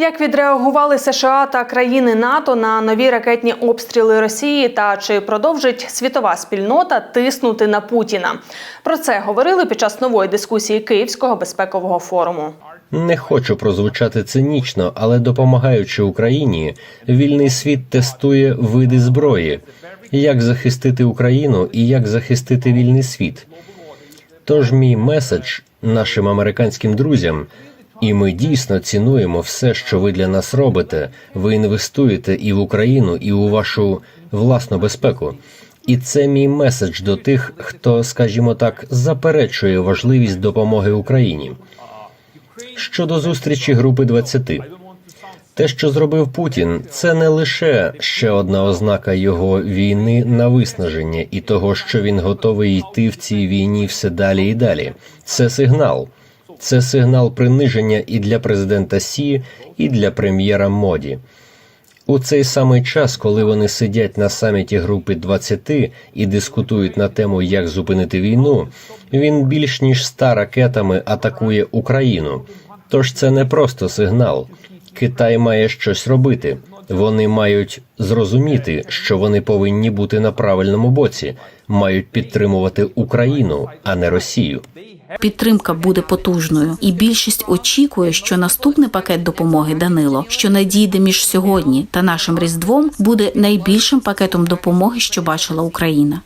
Як відреагували США та країни НАТО на нові ракетні обстріли Росії та чи продовжить світова спільнота тиснути на Путіна? Про це говорили під час нової дискусії Київського безпекового форуму. Не хочу прозвучати цинічно, але допомагаючи Україні, вільний світ тестує види зброї, як захистити Україну і як захистити вільний світ. Тож мій меседж нашим американським друзям, і ми дійсно цінуємо все, що ви для нас робите. Ви інвестуєте і в Україну, і у вашу власну безпеку. І це мій меседж до тих, хто, скажімо так, заперечує важливість допомоги Україні. Щодо зустрічі групи 20. Те, що зробив Путін, це не лише ще одна ознака його війни на виснаження і того, що він готовий йти в цій війні все далі і далі. Це сигнал. Це сигнал приниження і для президента Сі, і для прем'єра Моді. У цей самий час, коли вони сидять на саміті групи 20 і дискутують на тему, як зупинити війну, він більш ніж ста ракетами атакує Україну. Тож це не просто сигнал. Китай має щось робити. Вони мають зрозуміти, що вони повинні бути на правильному боці, мають підтримувати Україну, а не Росію. Підтримка буде потужною, і більшість очікує, що наступний пакет допомоги Данило, що надійде між сьогодні та нашим різдвом, буде найбільшим пакетом допомоги, що бачила Україна.